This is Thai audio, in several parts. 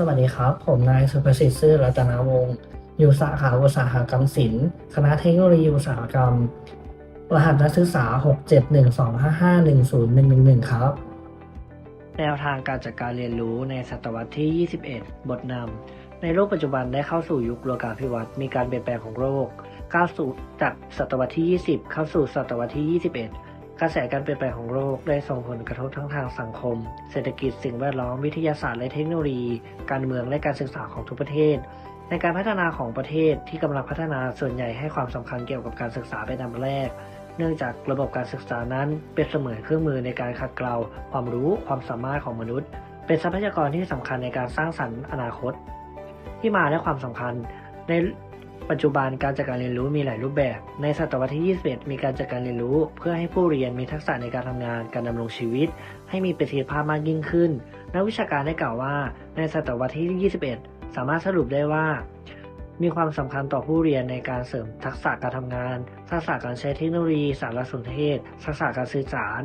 สวัสดีครับ ผมนายสุประสิทธิ์ซื่อรัตนวงศ์อยู่สาขาอุตสาหกรรมศิลป์คณะเทคโนโลยีอุตสาหกรรม รหัสนักศึกษา 67125510111 ครับ แนวทางการจัดการเรียนรู้ในศตวรรษที่ 21 บทนำในโลกปัจจุบันได้เข้าสู่ยุคโลกาภิวัตน์มีการเปลี่ยนแปลงของโลกก้าวสู่จากศตวรรษที่ 20 เข้าสู่ศตวรรษที่ 21 กระแสการเปลี่ยนแปลงของโลกได้ส่งผลกระทบทั้งทางสังคม เศรษฐกิจสิ่งแวดล้อมวิทยาศาสตร์และเทคโนโลยี การเมืองและการศึกษาของทุกประเทศ ในการพัฒนาของประเทศที่กำลังพัฒนาส่วนใหญ่ให้ความสำคัญเกี่ยวกับการศึกษาเป็นอันดับแรก เนื่องจากระบบการศึกษานั้นเป็นเสมือนเครื่องมือในการขัดเกลาความรู้ความสามารถของมนุษย์ เป็นทรัพยากรที่สำคัญในการสร้างสรรค์อนาคต ที่มาและความสำคัญใน ปัจจุบันการจัดการเรียนรู้มีหลายรูปแบบ ในศตวรรษที่ 21 มีการจัดการเรียนรู้ เพื่อให้ผู้เรียนมีทักษะในการทำงาน การดำรงชีวิต ให้มีประสิทธิภาพมากยิ่งขึ้น นักวิชาการได้กล่าวว่า ในศตวรรษที่ 21 สามารถสรุปได้ว่า มีความสำคัญต่อผู้เรียนในการเสริมทักษะการทำงาน ทักษะการใช้เทคโนโลยี สารสนเทศ ทักษะการสื่อสาร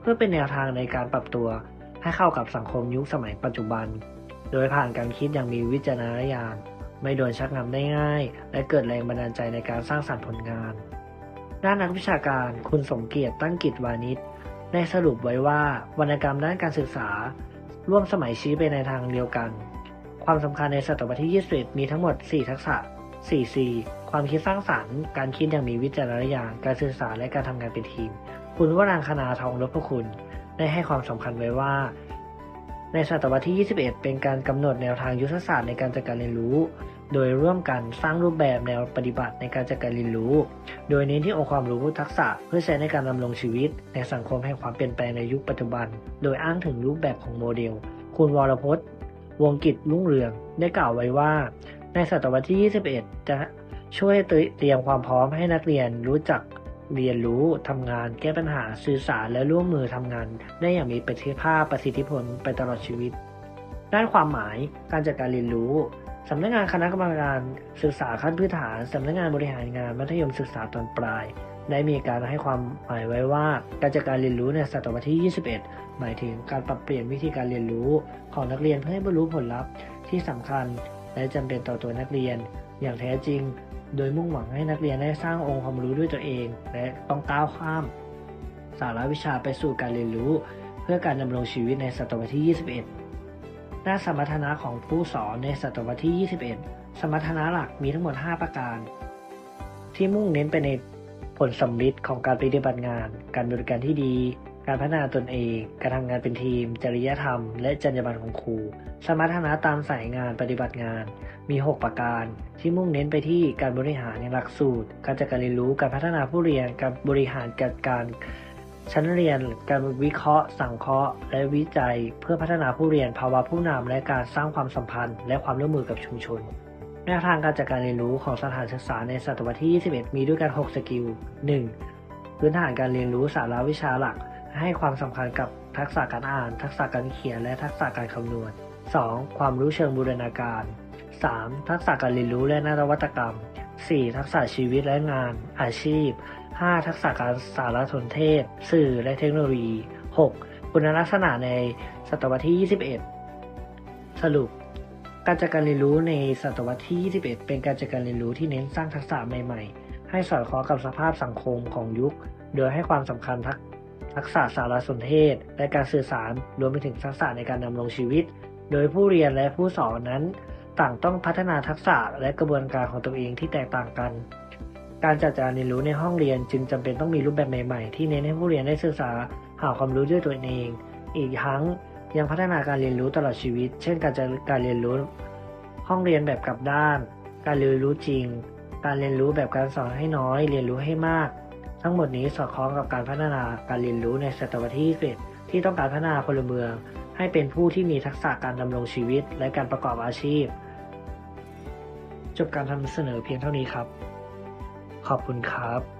เพื่อเป็นแนวทางในการปรับตัว ให้เข้ากับสังคมยุคสมัยปัจจุบัน โดยผ่านการคิดอย่างมีวิจารณญาณ ไม่โดนชักนำได้ง่าย และเกิดแรงบันดาลใจในการสร้างสรรค์ผลงาน ด้านนักวิชาการคุณสมเกียรติตั้งกิจวานิชได้สรุปไว้ว่าวรรณกรรมด้านการศึกษา ร่วมสมัยชี้ไปในทางเดียวกัน ความสำคัญในศตวรรษที่ 21 มีทั้งหมด 4 ทักษะ 4C ความคิดสร้างสรรค์ การคิดอย่างมีวิจารณญาณ การสื่อสารและการทำงานเป็นทีม คุณวรางคณาทองรบพคุณ ได้ให้ความสำคัญไว้ว่า ในศตวรรษที่ 21 เป็นการกำหนดแนวทางยุทธศาสตร์ในการจัดการเรียนรู้ โดยร่วมกันสร้างรูปแบบแนวปฏิบัติในการจัดการเรียนรู้ โดยเน้นที่องค์ความรู้ทักษะเพื่อใช้ในการดำรงชีวิต ในสังคมแห่งความเปลี่ยนแปลงในยุคปัจจุบัน โดยอ้างถึงรูปแบบของโมเดล คุณวรพจน์ วงกิจรุ่งเรือง ได้กล่าวไว้ว่า ในศตวรรษที่ 21 จะช่วยเตรียมความพร้อมให้นักเรียนรู้จัก เรียนรู้ทำงาน แก้ปัญหาสื่อสารและร่วมมือทำงาน ได้อย่างมีประสิทธิภาพประสิทธิผลไปตลอดชีวิต ด้านความหมายการจัดการเรียนรู้สำนักงานคณะกรรมการศึกษาขั้นพื้นฐานสำนักงานบริหารงานมัธยมศึกษาตอนปลาย ได้มีการให้ความหมายไว้ว่า การจัดการเรียนรู้ในศตวรรษที่ 21 หมายถึงการปรับเปลี่ยนวิธีการเรียนรู้ของนักเรียนเพื่อให้บรรลุผลลัพธ์ที่สำคัญ และจำเป็นต่อตัวนักเรียน อย่างแท้จริง โดยมุ่งหวังให้นักเรียนได้สร้างองค์ความรู้ด้วยตัวเอง และต้องก้าวข้าม สาระวิชาไปสู่การเรียนรู้ เพื่อการดำรงชีวิตในศตวรรษที่ 21ด้าสมรรถนะของผู้สอนในศตวรรษที่ 21 สมรรถนะหลักมีทั้งหมด 5 ประการ ที่มุ่งเน้นไปในผลสำลิดของการปฏิบัติงาน การบริการที่ดี การพัฒนาตนเอง การทำงานเป็นทีม จริยธรรม และจรรยาบรรณของครู สมรรถนะตามสายงานปฏิบัติงาน มี 6 ประการ ที่มุ่งเน้นไปที่การบริหารในหลักสูตร การจัดการเรียนรู้ การพัฒนาผู้เรียน การบริหารจัดการชั้นเรียน การวิเคราะห์ สังเคราะห์ และวิจัย เพื่อพัฒนาผู้เรียนภาวะผู้นำและการสร้างความสัมพันธ์ และความร่วมมือกับชุมชนแนวทางการจัดการเรียนรู้ของสถานศึกษาในศตวรรษที่ 21 มีด้วยกัน 6 สกิล 1. พื้นฐานการเรียนรู้สาระวิชาหลัก ให้ความสำคัญกับทักษะการอ่าน ทักษะการเขียน และทักษะการคำนวณ 2. ความรู้เชิงบูรณาการ 3. ทักษะการเรียนรู้และนวัตกรรม 4. ทักษะชีวิตและงาน อาชีพ 5. ทักษะการสารสนเทศ สื่อและเทคโนโลยี 6. คุณลักษณะในศตวรรษที่ 21 สรุป การจัดการเรียนรู้ในศตวรรษที่ 21 เป็นการจัดการเรียนรู้ที่เน้นสร้างทักษะใหม่ ๆ ให้สอดคล้องกับสภาพสังคมของยุค โดยให้ความสำคัญทัก ทักษะสารสนเทศ และการสื่อสารรวมไปถึงทักษะในการดำรงชีวิต โดยผู้เรียนและผู้สอนนั้น ต่างต้องพัฒนาทักษะและกระบวนการของตัวเองที่แตกต่างกัน การจัดการเรียนรู้ในห้องเรียนจึงจำเป็นต้องมีรูปแบบใหม่ๆ ที่เน้นให้ผู้เรียนได้ศึกษาหาความรู้ด้วยตัวเอง อีกทั้งยังพัฒนาการเรียนรู้ตลอดชีวิต เช่น การจัดการเรียนรู้ ห้องเรียนแบบกลับด้าน การเรียนรู้จริง การเรียนรู้แบบการสอนให้น้อย เรียนรู้ให้มาก ทั้งหมดนี้สอดคล้องกับการพัฒนาการเรียนรู้ในศตวรรษที่21ที่ต้องการพัฒนาพลเมือง ให้เป็นผู้ที่มีทักษะการดำรงชีวิตและการประกอบอาชีพ จบการทำเสนอเพียงเท่านี้ครับ ขอบคุณครับ